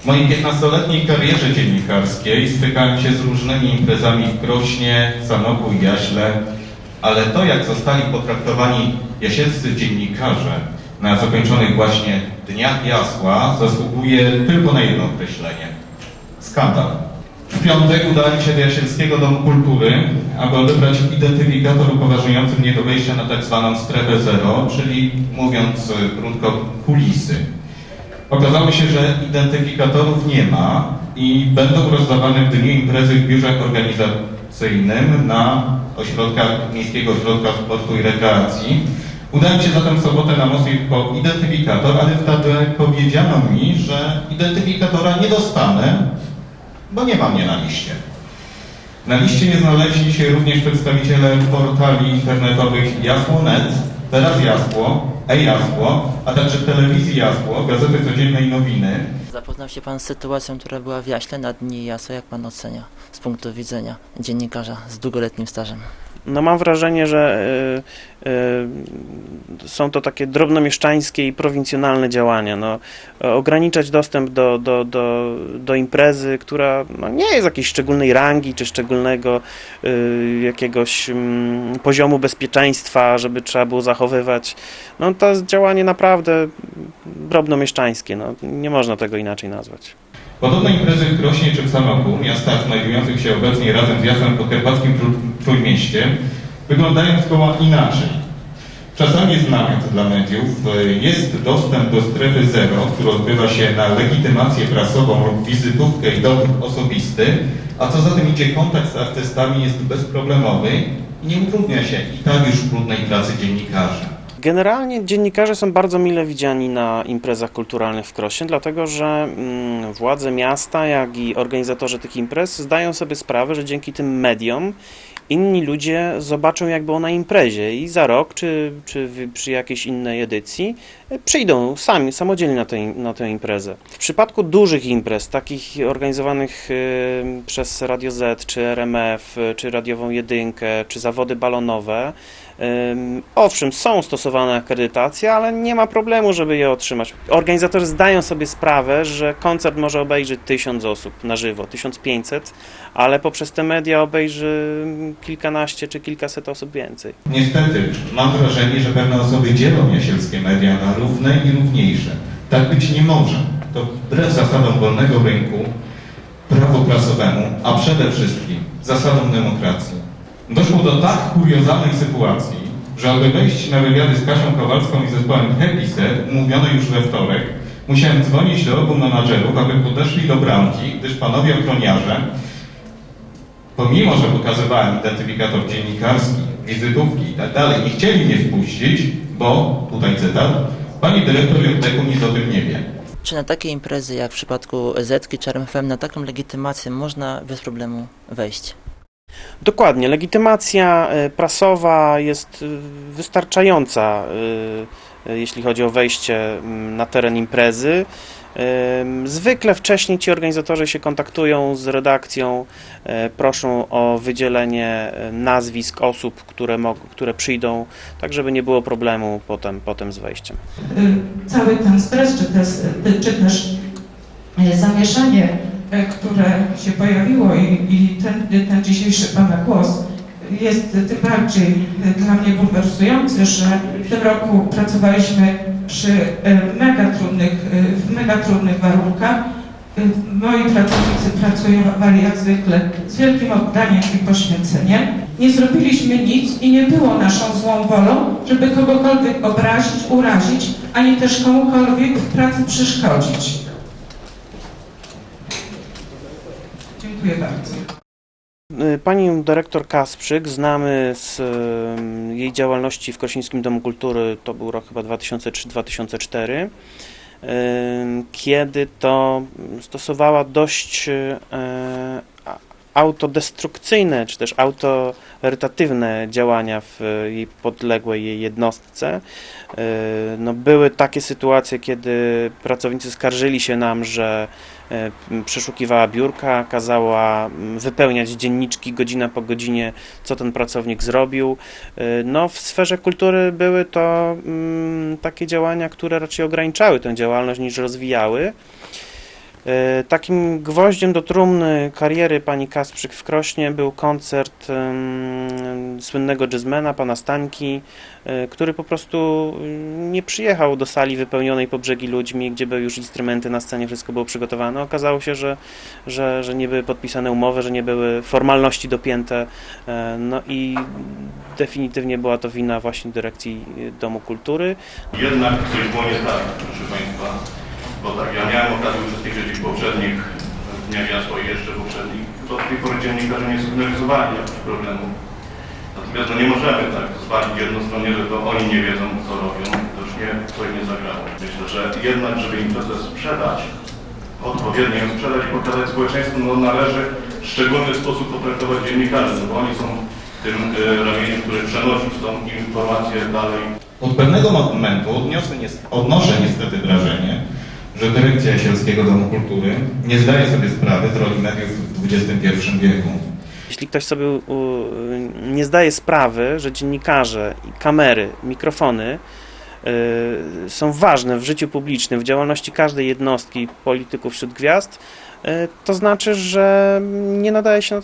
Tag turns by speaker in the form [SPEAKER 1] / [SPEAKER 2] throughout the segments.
[SPEAKER 1] W mojej 15-letniej karierze dziennikarskiej stykałem się z różnymi imprezami w Krośnie, Sanoku i Jaśle, ale to, jak zostali potraktowani jasielscy dziennikarze na zakończonych właśnie Dniach Jasła, zasługuje tylko na jedno określenie. Skandal. W piątek udałem się do Jasielskiego Domu Kultury, aby odebrać identyfikator upoważniający mnie do wejścia na tak zwaną strefę zero, czyli mówiąc krótko, kulisy. Okazało się, że identyfikatorów nie ma i będą rozdawane w dniu imprezy w biurze organizacyjnym na ośrodkach Miejskiego Ośrodka Sportu i Rekreacji. Udałem się zatem w sobotę na Moskwie po identyfikator, ale wtedy powiedziano mi, że identyfikatora nie dostanę, bo nie ma mnie na liście. Na liście nie znaleźli się również przedstawiciele portali internetowych Jasło.net, Teraz Jasło, e-Jasło, a także telewizji Jasło, Gazety Codziennej Nowiny.
[SPEAKER 2] Zapoznał się Pan z sytuacją, która była w Jaśle na dni Jaso. Jak Pan ocenia z punktu widzenia dziennikarza z długoletnim stażem?
[SPEAKER 3] No mam wrażenie, że y, y, są to takie drobnomieszczańskie i prowincjonalne działania. No, ograniczać dostęp do, do, do, do imprezy, która no, nie jest jakiejś szczególnej rangi czy szczególnego y, jakiegoś mm, poziomu bezpieczeństwa, żeby trzeba było zachowywać. No to jest działanie naprawdę drobnomieszczańskie. No, nie można tego inaczej nazwać.
[SPEAKER 1] Podobne imprezy w Krośnie czy w Sanoku, miastach znajdujących się obecnie razem z Jasłem Podkarpackim Trój- Trójmieście, wyglądają zgoła inaczej. Czasami jest namiot dla mediów, e, jest dostęp do strefy zero, który odbywa się na legitymację prasową lub wizytówkę i dowód osobisty, a co za tym idzie kontakt z artystami jest bezproblemowy i nie utrudnia się i tak już trudnej pracy dziennikarzy.
[SPEAKER 3] Generalnie dziennikarze są bardzo mile widziani na imprezach kulturalnych w Krośnie, dlatego że mm, władze miasta, jak i organizatorzy tych imprez zdają sobie sprawę, że dzięki tym mediom inni ludzie zobaczą, jak było na imprezie i za rok, czy, czy przy jakiejś innej edycji e, przyjdą sami, samodzielnie na tę, na tę imprezę. W przypadku dużych imprez, takich organizowanych e, przez Radio Z, czy RMF, e, czy Radiową Jedynkę, czy zawody balonowe, Owszem, są stosowane akredytacje, ale nie ma problemu, żeby je otrzymać. Organizatorzy zdają sobie sprawę, że koncert może obejrzeć tysiąc osób na żywo, 1500, ale poprzez te media obejrzy kilkanaście czy kilkaset osób więcej.
[SPEAKER 1] Niestety, mam wrażenie, że pewne osoby dzielą jasielskie media na równe i równiejsze. Tak być nie może. To wbrew zasadom wolnego rynku, prawu prasowemu, a przede wszystkim zasadom demokracji. Doszło do tak kuriozalnej sytuacji, że aby wejść na wywiady z Kasią Kowalską i zespołem Happy Set, umówione już we wtorek, musiałem dzwonić do obu menadżerów, aby podeszli do bramki, gdyż panowie ochroniarze pomimo, że pokazywałem identyfikator dziennikarski, wizytówki i tak nie chcieli mnie wpuścić, bo, tutaj cytat, pani dyrektor Jurdeku nic o tym nie wie.
[SPEAKER 2] Czy na takie imprezy jak w przypadku Zetki czy RMFM na taką legitymację można bez problemu wejść?
[SPEAKER 3] Dokładnie, legitymacja e, prasowa jest e, wystarczająca, e, jeśli chodzi o wejście mm, na teren imprezy. Zwykle wcześniej ci organizatorzy się kontaktują z redakcją, proszą o wydzielenie nazwisk osób, które, które przyjdą, tak żeby nie było problemu potem, potem z wejściem.
[SPEAKER 4] cały ten stres, czy też, czy też zamieszanie, które się pojawiło i, i ten, ten dzisiejszy Pana głos jest tym bardziej dla mnie bulwersujący, że w tym roku pracowaliśmy przy y, mega trudnych, y, w mega trudnych warunkach. Y, Moi pracownicy pracowali jak zwykle z wielkim oddaniem i poświęceniem. Nie zrobiliśmy nic i nie było naszą złą wolą, żeby kogokolwiek obrazić, urazić, ani też komukolwiek w pracy przeszkodzić. Dziękuję bardzo.
[SPEAKER 3] Y, Pani dyrektor Kasprzyk znamy z y, jej działalności w Krosińskim Domu Kultury, to był rok chyba 2003-2004, y, kiedy to stosowała dość autodestrukcyjne, czy też autorytatywne działania w jej podległej jej jednostce. Y, No, były takie sytuacje, kiedy pracownicy skarżyli się nam, że e, przeszukiwała biurka, kazała wypełniać dzienniczki godzina po godzinie, co ten pracownik zrobił. E, No, w sferze kultury były to takie działania, które raczej ograniczały tę działalność niż rozwijały. E, Takim gwoździem do trumny kariery pani Kasprzyk w Krośnie był koncert słynnego jazzmana, pana Stańki, e, który po prostu mm, nie przyjechał do sali wypełnionej po brzegi ludźmi, gdzie były już instrumenty na scenie, wszystko było przygotowane. Okazało się, że, że, że nie były podpisane umowy, że nie były formalności dopięte, e, no i definitywnie była to wina właśnie dyrekcji Domu Kultury.
[SPEAKER 5] Jednak coś było nie tak, proszę Państwa, bo tak, ja miałem okazję uczestniczyć w poprzednich Dniach Jasła i jeszcze poprzednich. Do tej pory dziennikarze nie sygnalizowali jakichś problemów. Natomiast no nie możemy tak zwalić jednostronnie, że to oni nie wiedzą, co robią, to już nie, coś nie zagrało. Myślę, że jednak, żeby imprezę sprzedać, odpowiednio ją sprzedać i pokazać społeczeństwu, no należy w szczególny sposób potraktować dziennikarzy, no bo oni są tym y, ramieniem, który przenosi tą informację dalej
[SPEAKER 1] Od pewnego momentu odniosę, odnoszę niestety wrażenie, że dyrekcja Jasielskiego Domu Kultury nie zdaje sobie sprawy z roli mediów w XXI wieku.
[SPEAKER 3] Jeśli ktoś sobie nie zdaje sprawy, że dziennikarze, kamery, mikrofony y, są ważne w życiu publicznym, w działalności każdej jednostki polityków wśród gwiazd, y, to znaczy, że nie nadaje się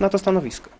[SPEAKER 3] na to stanowisko.